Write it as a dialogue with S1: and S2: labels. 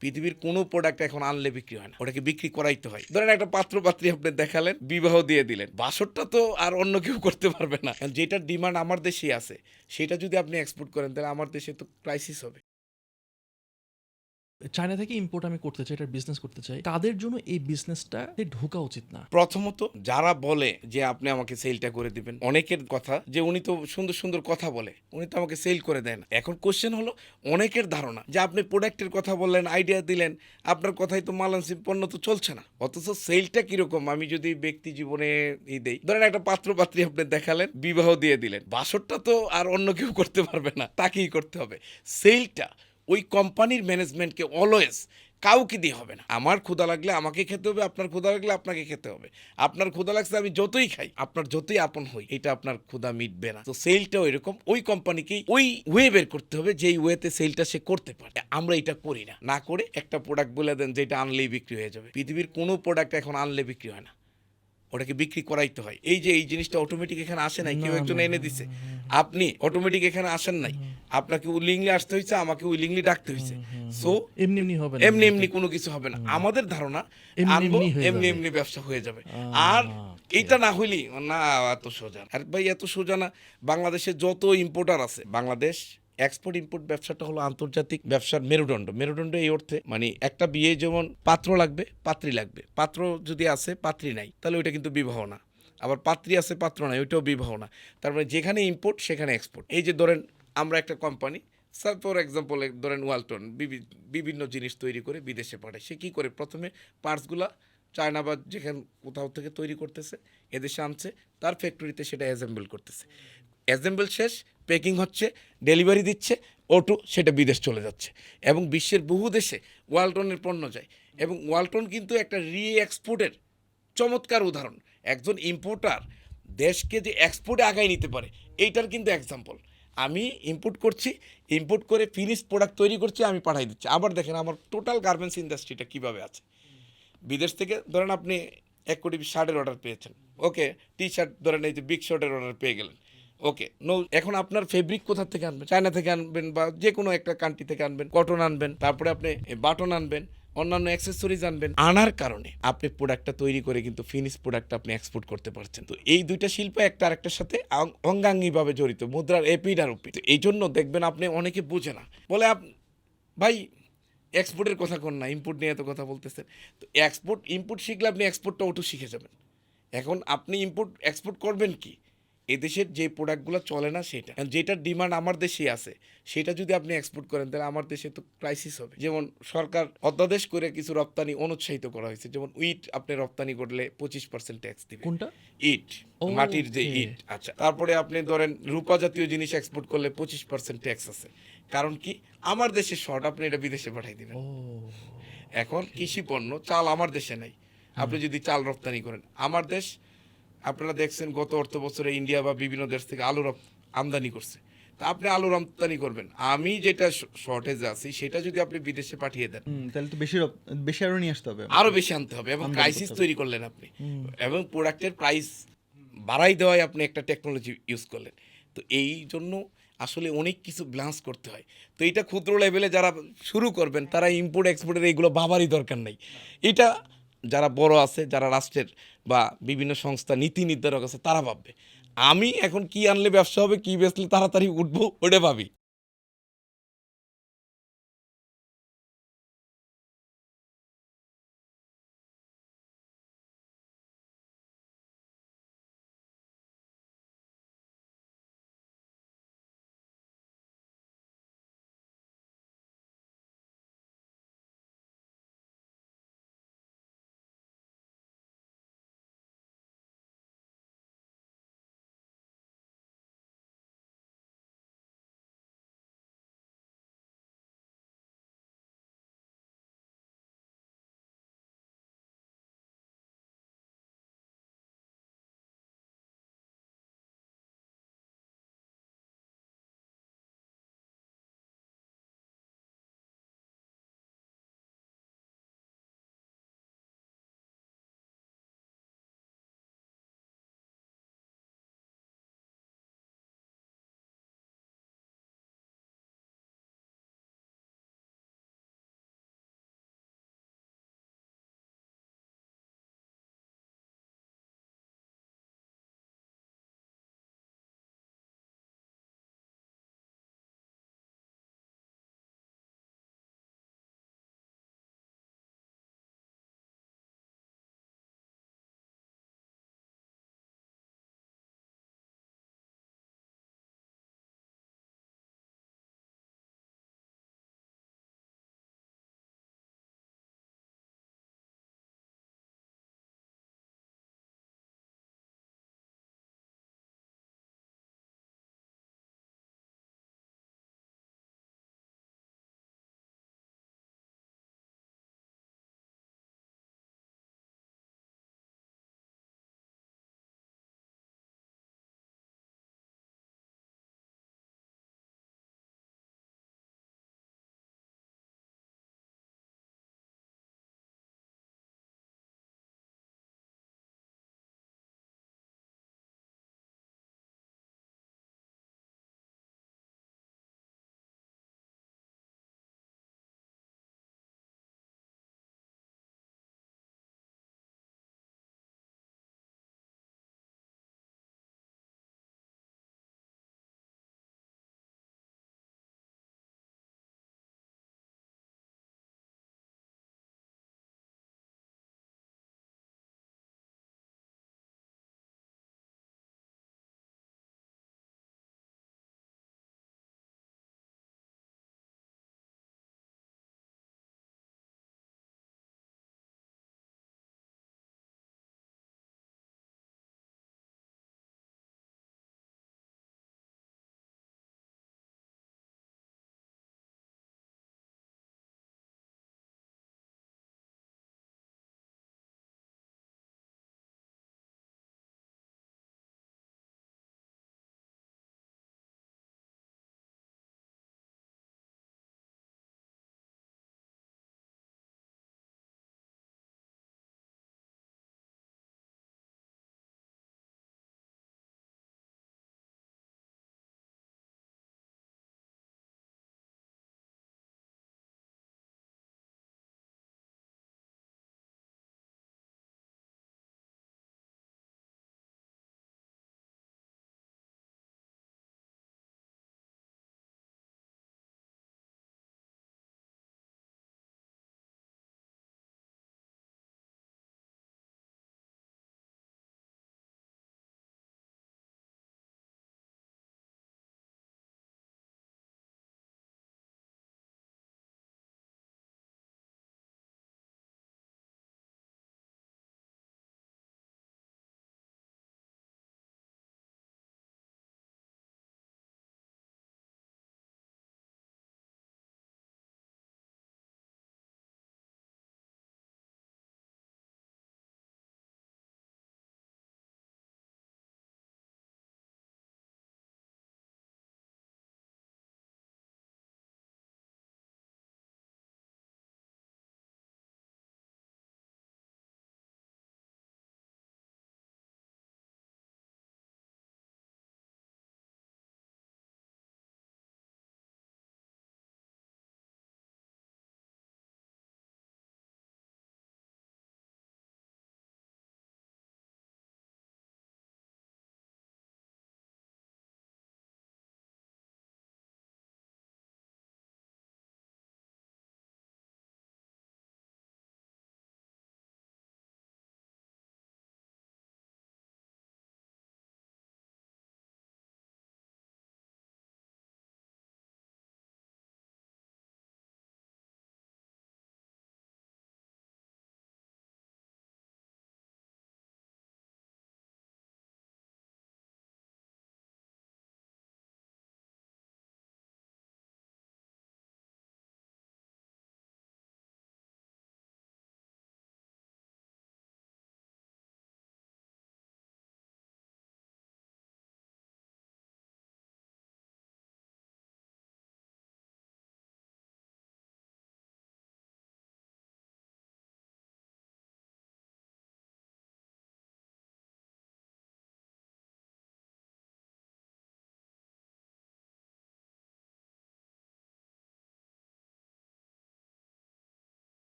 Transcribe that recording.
S1: পৃথিবীর কোনো প্রোডাক্ট এখন আনলে বিক্রি হয় না। ওটাকে বিক্রি করাইতে হয়। ধরেন একটা পাত্র পাত্রী আপনি দেখালেন, বিবাহ দিয়ে দিলেন। বাসরটা তো আর অন্য কেউ করতে পারবে না। যেটার ডিমান্ড আমার দেশেই আছে, সেটা যদি আপনি এক্সপোর্ট করেন, তাহলে আমার দেশে তো ক্রাইসিস হবে।
S2: চায়না থেকে ইম্পোর্ট আমি করতে চাই এটা বিজনেস করতে চাই, তাদের জন্য এই বিজনেসটা ঢোকা উচিত না।
S1: প্রথমত যারা বলে যে আপনি আমাকে সেলটা করে দিবেন, অনেকের কথা যে উনি তো সুন্দর সুন্দর কথা বলে, উনি তো আমাকে সেল করে দেন এখন কোশ্চেন হলো অনেকের ধারণা যে আপনি প্রোডাক্টের কথা বললেন আইডিয়া দিলেন, আপনার কথাই তো মালানসি পণ্য তো চলছে না। অথচ সেলটা কীরকম? আমি যদি ব্যক্তি জীবনে ই দেই, ধরেন একটা পাত্র পাত্রী আপনি দেখালেন, বিবাহ দিয়ে দিলেন, বাসরটা তো আর অন্য কেউ করতে পারবে না, তাকেই করতে হবে। সেলটা ওই কোম্পানির ম্যানেজমেন্টকে অলওয়েজ কাউকে দিয়ে হবে না। আমার ক্ষুদা লাগলে আমাকে খেতে হবে, আপনার ক্ষুদা লাগলে আপনাকে খেতে হবে। আপনার ক্ষুদা লাগছে আমি যতই খাই, আপনার যতই আপন হই, এটা আপনার ক্ষুদা মিটবে না। তো সেলটাও এরকম, ওই কোম্পানিকেই ওই ওয়ে বের করতে হবে, যেই ওয়েতে সেলটা সে করতে পারে। আমরা এটা করি না। না করে একটা প্রোডাক্ট বলে দেন, যেটা আনলেই বিক্রি হয়ে যাবে। পৃথিবীর কোনো প্রোডাক্ট এখন আনলে বিক্রি হয় না। ওটাকে বিক্রি করাইতে হয়। এই যে এই জিনিসটা অটোমেটিক এখানে আসে নাই কেউ একজন এনে দিছে। আপনি অটোমেটিক এখানে আসেন নাই। আপনাকে উইলিংলি আসতে হয়েছে আমাকে উইলিংলি ডাকতে হয়েছে সো
S2: এমনি এমনি হবে না।
S1: এমনি এমনি কোনো কিছু হবে না। আমাদের ধারণা
S2: এমনি এমনি
S1: এমনি
S2: যাবে।
S1: এমনি ব্যবসা হয়ে যাবে। আর
S2: okay.
S1: এইটা না হইলি না এত সোজা আর ভাই এত সোজা না। বাংলাদেশে যত ইম্পোর্টার আছে বাংলাদেশ এক্সপোর্ট ইম্পোর্ট ব্যবসাটা হলো আন্তর্জাতিক ব্যবসার মেরুদণ্ড। মেরুদণ্ড এই অর্থে মানে একটা বিয়ে যেমন পাত্র লাগবে, পাত্রী লাগবে। পাত্র যদি আছে, পাত্রী নাই, তাহলে ওইটা কিন্তু বিবাহ না। আবার পাত্রী আছে, পাত্র নাই, ওইটাও বিবাহ না। তার মানে যেখানে ইম্পোর্ট সেখানে এক্সপোর্ট এই যে ধরেন আমরা একটা কোম্পানি স্যার ফর এক্সাম্পল ধরেন ওয়ালটন, বিভি- বিভিন্ন জিনিস তৈরি করে বিদেশে পাঠায়। সে কী করে? প্রথমে পার্টসগুলা চায়না বা যেখানে, কোথাও থেকে তৈরি করতেছে, এদেশে আনছে, তার ফ্যাক্টরিতে সেটা অ্যাসেম্বল করতেছে। অ্যাসেম্বল শেষ প্যাকিং হচ্ছে ডেলিভারি দিচ্ছে অটো সেটা বিদেশ চলে যাচ্ছে। এবং বিশ্বের বহু দেশে ওয়ালটনের পণ্য যায়। এবং ওয়ালটন কিন্তু একটা রি এক্সপোর্টের চমৎকার উদাহরণ। একজন ইম্পোর্টার দেশকে যে এক্সপোর্টে আগায় নিতে পারে, এইটার কিন্তু এক্সাম্পল আমি ইম্পোর্ট করছি ইম্পোর্ট করে ফিনিশ প্রোডাক্ট তৈরি করছি, আমি পাঠাই দিচ্ছি। আবার দেখেন আমার টোটাল গার্মেন্টস ইন্ডাস্ট্রিটা কীভাবে আছে। বিদেশ থেকে ধরেন আপনি এক কোটি শার্টের অর্ডার পেয়েছেন। ওকে টি শার্ট ধরেন এই যে বিগ শার্টের অর্ডার পেয়ে গেলেন। ওকে নো এখন আপনার ফেব্রিক কোথা থেকে আনবেন? চায়না থেকে আনবেন বা যে কোনো একটা কান্ট্রি থেকে আনবেন কটন আনবেন, তারপরে আপনি বাটন আনবেন, অন্যান্য অ্যাক্সেসরিজ আনবেন। আনার কারণে আপনি প্রোডাক্টটা তৈরি করে কিন্তু ফিনিশ প্রোডাক্ট আপনি এক্সপোর্ট করতে পারছেন। তো এই দুইটা শিল্প একটা আরেকটার সাথে অঙ্গাঙ্গিভাবে জড়িত, মুদ্রার এপিড আর ওপি তো এই জন্য দেখবেন আপনি অনেকে বোঝে না। বলে আপ, ভাই এক্সপোর্টের কথা কোন না ইম্পোর্ট নিয়ে এত কথা বলতেছেন। তো এক্সপোর্ট ইম্পোর্ট শিখলে আপনি এক্সপোর্টটা অটো শিখে যাবেন। এখন আপনি ইম্পোর্ট এক্সপোর্ট করবেন কি? এদেশের যে প্রোডাক্টগুলো চলে না সেটা। যেটার ডিমান্ড আমার দেশেই আছে সেটা যদি আপনি এক্সপোর্ট করেন তাহলে আমার দেশে তো ক্রাইসিস হবে। যেমন সরকার অধ্যাদেশ করে কিছু রপ্তানি অনুৎসাহিত করা হয়েছে। যেমন উইট আপনি রপ্তানি করলে পঁচিশ পার্সেন্ট ট্যাক্স দিবেন।
S2: কোনটা?
S1: ইট মাটির যে ইট আচ্ছা। তারপরে আপনি ধরেন রূপা জাতীয় জিনিস এক্সপোর্ট করলে পঁচিশ পার্সেন্ট ট্যাক্স আছে। কারণ কি? আমার দেশে শর্ট আপনি এটা বিদেশে পাঠাই দিবেন। এখন কৃষি পণ্য চাল আমার দেশে নাই। আপনি যদি চাল রপ্তানি করেন আমার দেশ আপনারা দেখছেন গত অর্থ বছরে ইন্ডিয়া বা বিভিন্ন দেশ থেকে আলু আমদানি করছে। তা আপনি আলু রপ্তানি করবেন। আমি যেটা শর্টেজ আছি সেটা যদি আপনি বিদেশে পাঠিয়ে দেন।
S3: তাহলে তো বেশি বেশি আরও নিয়ে আসতে হবে।
S1: আরও বেশি আনতে হবে এবং
S3: আমদানি
S1: ক্রাইসিস তৈরি করলেন আপনি। এবং প্রোডাক্টের প্রাইস বাড়াই দেওয়ায় আপনি একটা টেকনোলজি ইউজ করলেন। তো এই জন্য আসলে অনেক কিছু ব্লান্স করতে হয়। তো এটা ক্ষুদ্র লেভেলে যারা শুরু করবেন তারা ইম্পোর্ট এক্সপোর্টের এইগুলো ভাবারই দরকার নেই। এটা যারা বড় আছে, যারা রাষ্ট্রের বা বিভিন্ন সংস্থা নীতি নির্ধারক আছে, তারা ভাববে, আমি এখন কি আনলে ব্যবসা হবে, কি বেচলে তাড়াতাড়ি উঠবো? ওটা ভাবি।